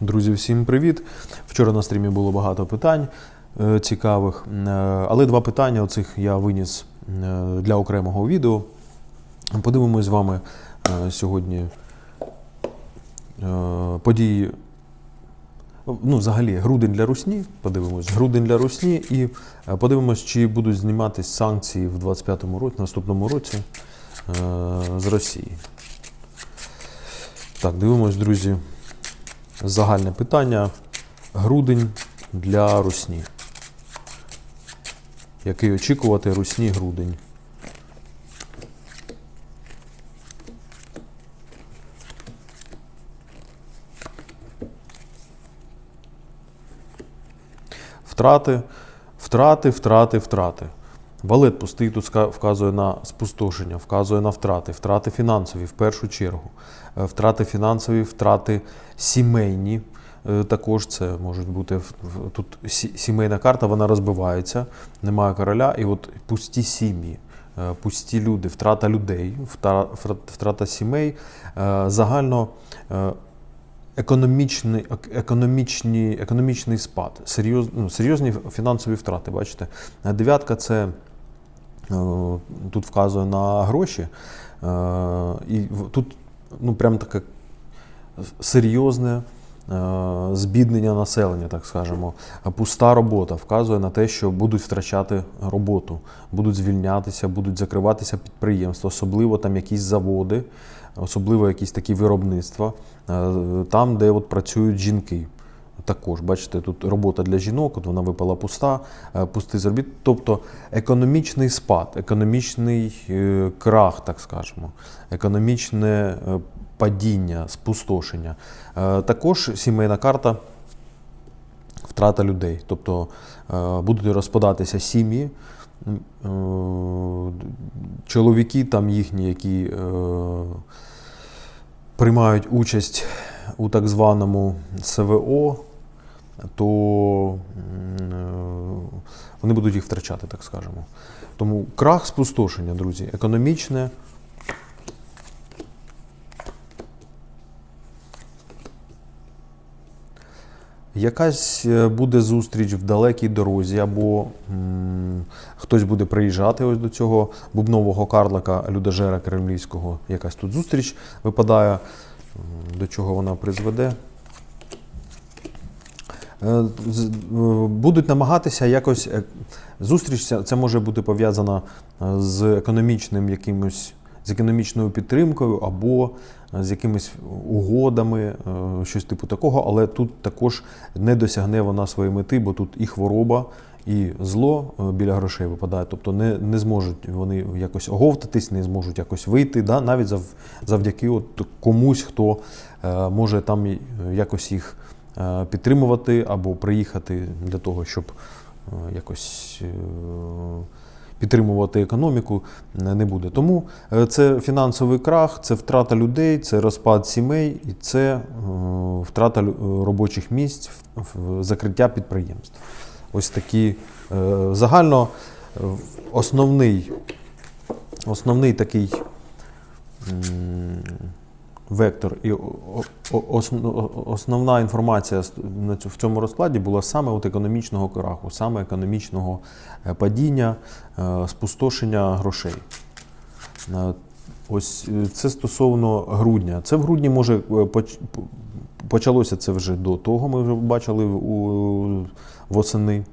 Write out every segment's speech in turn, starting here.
Друзі, всім привіт! Вчора на стрімі було багато питань е, цікавих, е, але два питання оцих я виніс е, для окремого відео. Подивимось з вами сьогодні події. Ну, взагалі, грудень для русні. Подивимось, грудень для русні, і подивимось, чи будуть зніматись санкції в 25-му році, наступному році з Росії. Так, дивимось, друзі. Загальне питання. Грудень для русні. Який очікувати русні грудень? Втрати, втрати, втрати, втрати. Валет пустий тут вказує на спустошення, вказує на втрати, втрати фінансові в першу чергу, Е, втрати фінансові, втрати сімейні. Е, Також це можуть бути тут сімейна карта, вона розбивається, немає короля, і от пусті сім'ї, е, пусті люди, втрата людей, втра- втра- втрата сімей. Загально е, економічний, економічний спад, ну, серйозні фінансові втрати. Бачите, дев'ятка це тут вказує на гроші, е, і тут ну, прям таке серйозне. е, Збіднення населення, так скажемо, пуста робота вказує на те, що будуть втрачати роботу, будуть звільнятися, будуть закриватися підприємства, особливо там якісь заводи, особливо якісь такі виробництва, е, там, де от працюють жінки. Також, бачите, тут робота для жінок, от вона випала пуста, е, пустий заробіт. Тобто економічний спад, економічний е, крах, так скажемо, економічне е, падіння, спустошення. Також сімейна карта втрата людей. Тобто будуть розпадатися сім'ї, чоловіки там їхні, які приймають участь у так званому СВО, то е, вони будуть їх втрачати, так скажемо. Тому крах спустошення, друзі, економічне. Якась е, буде зустріч в далекій дорозі, або м, хтось буде приїжджати ось до цього бубнового карлика людожера кремлівського. Якась тут зустріч випадає, до чого вона призведе. Е, е, Будуть намагатися якось е, зустріч, це може бути пов'язана е, з економічним якимось, з економічною підтримкою або з якимись угодами, щось типу такого, але тут також не досягне вона своєї мети, бо тут і хвороба, і зло біля грошей випадає. Тобто не, не зможуть вони якось оговтатись, не зможуть якось вийти, да? навіть завдяки от комусь, хто може там якось їх підтримувати або приїхати для того, щоб е, якось. е, підтримувати економіку е, не буде. Тому е, це фінансовий крах, це втрата людей, це розпад сімей і це е, втрата робочих місць, закриття підприємств. Ось такі е, загально е, основний, основний такий вектор і основна інформація в цьому розкладі була саме от економічного краху, саме економічного е, падіння, е, спустошення грошей. Ось е, це стосовно грудня. Це в грудні може почалося це вже до того. Ми вже бачили восени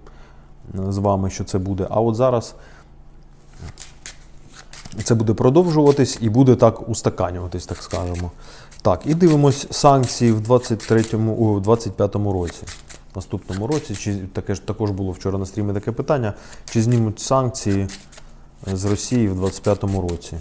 з вами, що це буде. А от зараз це буде продовжуватись і буде так устаканюватись, так скажемо. Так, і дивимось санкції в 23-му, о, в 25-му році. Наступному році, чи таке ж також було вчора на стрімі таке питання, чи знімуть санкції з Росії в 25-му році.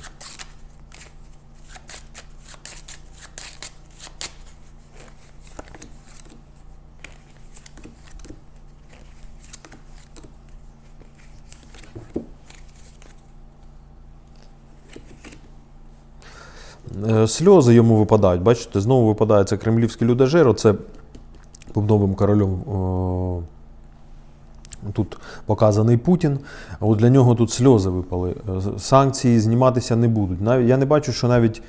Е, сльози йому випадають. Бачите, знову випадає це кремлівський Це оце новим королем. Е, тут показаний Путін, а от для нього тут сльози випали. Е, санкції зніматися не будуть. Навіть я не бачу, що навіть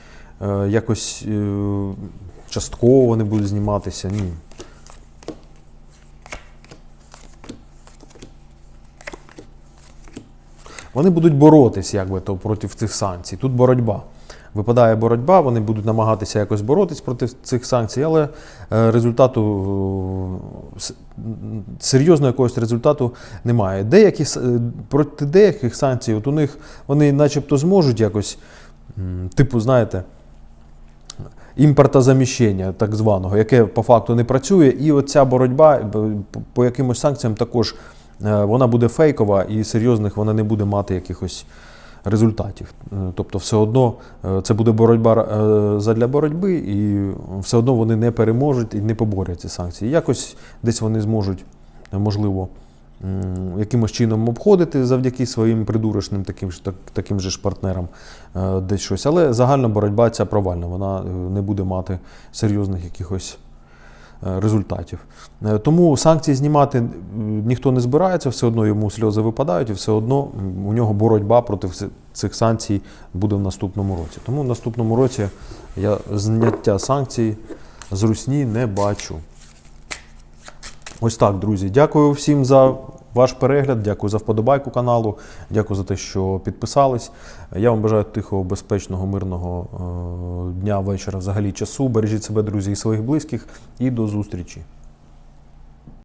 якось частково вони будуть зніматися. Ні. Вони будуть боротись, як би то проти цих санкцій. Тут боротьба. Випадає боротьба, вони будуть намагатися якось боротись проти цих санкцій, але е, результату е, серйозного якогось результату немає. Деякі е, проти деяких санкцій, от у них вони начебто зможуть якось, типу, знаєте, імпортозаміщення, так званого, яке по факту не працює, і оця боротьба по- якимось санкціям також вона буде фейкова і серйозних вона не буде мати якихось результатів. Е, Тобто, все одно е, це буде боротьба е, задля боротьби, і все одно вони не переможуть і не поборять ці санкції. Якось десь вони зможуть, можливо, якимось чином обходити завдяки своїм придурочним таким ж, так, таким же ж партнерам десь щось. Але загальна боротьба ця провальна, вона не буде мати серйозних якихось результатів. Е, Тому санкції знімати ніхто не збирається, все одно йому сльози випадають, і все одно у нього боротьба проти цих санкцій буде в наступному році. Тому в наступному році я зняття санкцій з русні не бачу. Ось так, друзі. Дякую всім за ваш перегляд, дякую за вподобайку каналу, дякую за те, що підписались. Я вам бажаю тихого, безпечного, мирного е, дня, вечора, взагалі часу. Бережіть себе, друзі, і своїх близьких. І до зустрічі.